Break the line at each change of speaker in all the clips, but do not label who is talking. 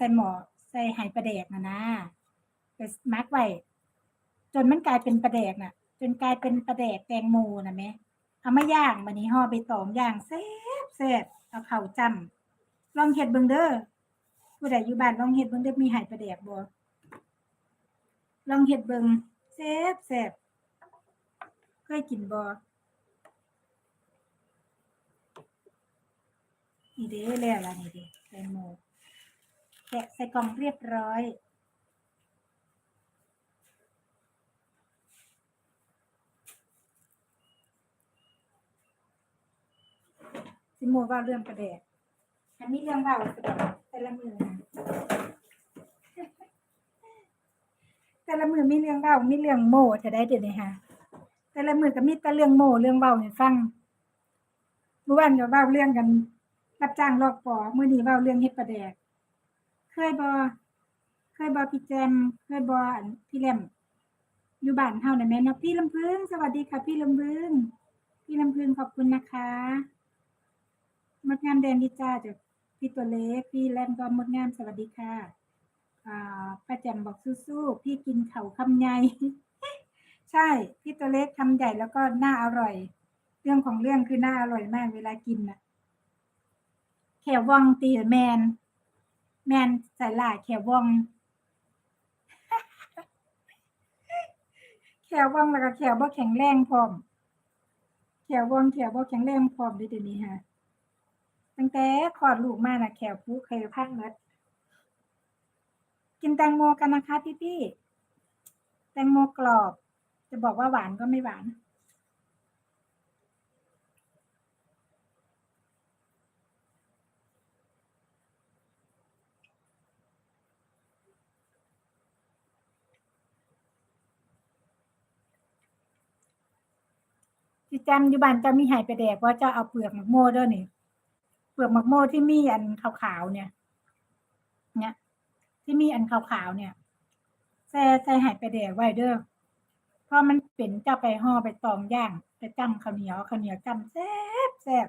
ใส่หมอใส่ไหประแดกนะนะไปมักไว้จนมันกลายเป็นประแดกน่ะ จนกลายเป็นประแดกแตงโมนะแม่เอามาย่างบัดนี้ห่อใบตองย่างแซ่บแซ่บเอาเข่าจำลองเฮ็ดเบิ่งเด้อผู้ใดอยู่บ้านลองเฮ็ดเบิ่งเด้อมีไหประแดกบ่ลองเฮ็ดเบิ่งแซ่บแซ่บเคยกินบ่นี่เด้แล้วล่ะนี่เด้ แกะใส่กล่องเรียบร้อย สิโมว่าเรื่องประแดกอันนี้เรื่องเล่าสะดแต่ละมือนะแต่ละมือมีเรื่องเล่ามีเรื่องโม่จะได้เดี๋ยวนี้ค่ะแต่ละมือก็มีแต่เรื่องโม่เรื่องเบาให้ฟังเมื่อวานก็เว้าเรื่องกันรับจ้างลอกปอเมื้อนี้เว้าเรื่องเฮ็ดประแดกเค ยบ่เคยบ่พี่แจมเคยบอพี่แหลมอยู่บ้านเฮาน่ะแม่นาะพี่ลำพึงสวัสดีค่ะ พี่ลำพึงพี่ลำพึงขอบคุณนะคะมดงามแดงดีจ้าจากพี่ตัวเล็กพี่แลมก็มดงามสวัสดีค่ะอ่าป้าแจมบอกสู้ๆพี่กินเข่าคำใหญ่ใช่ พี่ตัวเล็กคำใหญ่แล้วก็น่าอร่อย เรื่องของเรื่องคือน่าอร่อยมากเวลากินนะแขวว่องตีแมน แมนใส่ลายแขวว่งแขวว่งแล้วก็แขวบ่แข็งแรงพร้อมแขวว่งแขวบ่แข็งแรงพร้อมเด้วยเดี๋ยวนี้ฮะตั้งแต่คลอดลูกมาน่ะแขวผู้เคยพังเมดกินแตงโมกันนะคะพี่พี่ๆแตงโมกรอบ จะบอกว่าหวานก็ไม่หวาน ที่จำอยู่บ้านจะมีหายไปแดกว่าจะเอาเปลือกหมักโม่ด้อนี่เปลือกหมักโม่ที่มีอันขาวๆเนี่ย เนี่ย ที่มีอันขาวๆเนี่ยแซ่ใส่หายไปแดกไว้เด้อเพราะมันเป็นจ้าไปห่อไปตองย่างไปจำข้าวเหนียวข้าวเหนียวจำแซ่บแซ่บ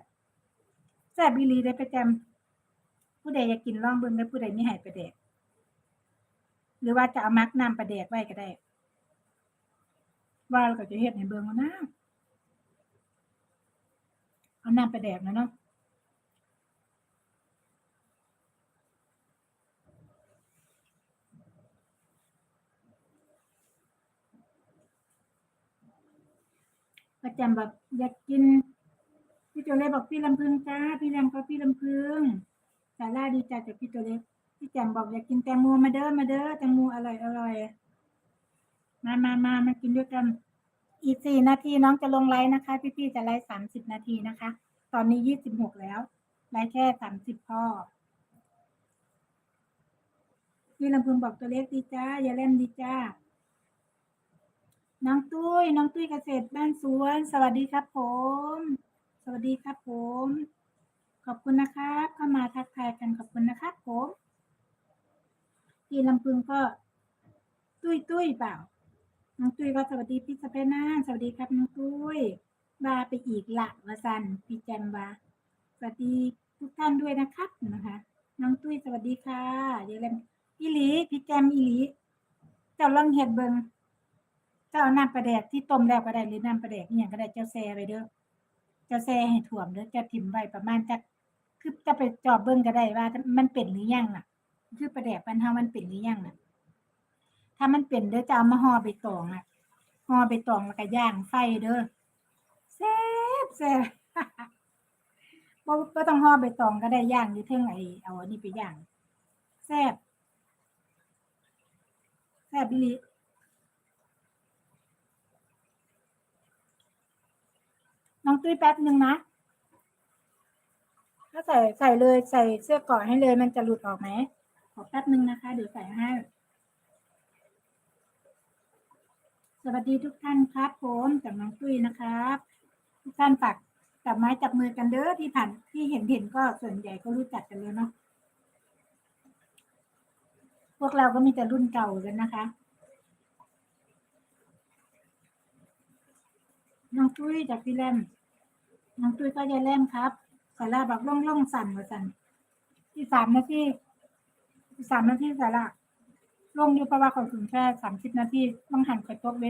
แซ่บอีหลีได้ไปจำผู้ใดอยากกินล่องเบิ่งได้ผู้ใดมีหายไปแดกหรือว่าจะเอามักนำไปแดกไว้ก็ได้ว่าเราก็จะเฮ็ดให้เบิ่งว่านะ เอาน้ำไปแดกนะเนาะประจำแบบอยากกิน พี่ตัวเล็กบอกพี่ลำพึงจ้า พี่แรมก็พี่ลำพึงสาร่าดีใจจากพี่ตัวเล็ก พี่แจมบอกอยากกินแตงโมมาเด้อมาเด้อแตงโมอร่อยอร่อยมามามามากินด้วยกัน อีกสี่นาทีน้องจะลงไลน์นะคะ พี่ๆจะไลฟ์สามสิบนาทีนะคะ ตอนนี้ยี่สิบหกแล้วไลฟ์แค่สามสิบพ่อพี่ลำพึงบอกตัวเล็กดีจ้าอย่าเล่นดีจ้าน้องตุ้ยน้องตุ้ยเกษตรบ้านสวน สวัสดีครับผม สวัสดีครับผม ขอบคุณนะครับเข้ามาทักทายกันขอบคุณนะครับผมพี่ลำพึงก็ ตุ้ยตุ้ยเปล่า น้องตุ้ยก็สวัสดีพี่สเปน่าสวัสดีครับน้องตุ้ยบาไปอีกละวาสันพี่แจมบาสวัสดีทุกท่านด้วยนะครับนะคะ น้องตุ้ยสวัสดีค่ะอย่าลืมอีหลีพี่แจมอีหลี เจ้าลองเห็ดเบิงเจ้าน้ำปลาแดกที่ต้มแล้วก็ได้หรือน้ำปลาแดกอหย่างก็ได้เจ้าแซ่ไปเด้อเจ้าแซ่ให้ถ่วมเด้อเจ้าถิ่มไว้ประมาณจักคือจะไปจอบเบิ่งก็ได้ว่า มันเป็นหรือยังน่ะ คือปลาแดกปันเฮามันเป็นหรือยังน่ะ ถ้ามันเป็นเด้อจะเอามาห่อใบตองอะห่อใบตองแล้วก็ย่างไฟเด้อแซ่บแซ่บบ่บ่ต้องห่อใบตองก็ได้ย่างอยู่เทิงไอ้เอาอันนี้ไปย่างแซ่บแซ่บอีหลีน้องตุ้ยแป๊บหนึ่งนะถ้าใส่ใส่เลยใส่เสื้อเกราะให้เลยมันจะหลุดออกไหมขอแป๊บหนึ่งนะคะ เดี๋ยวใส่ให้ สวัสดีทุกท่านครับผมจากน้องตุ้ยนะครับ ทุกท่านฝากจับไม้จับมือกันเด้อที่ผ่านที่เห็นเห็นก็ส่วนใหญ่ก็รู้จักกันแล้วเนาะพวกเราก็มีแต่รุ่นเก่ากันนะคะน้องตุ้ยจากพี่แรมน้องตุ้ยก็ยายแรมครับสาราบอกล่องล่องสั่นมาสั่นที่สามนาทีที่สามนาทีสาระลงอยู่ประว่าขอยถึงแค่สามสิบนาทีต้องหันข่อยตกเวที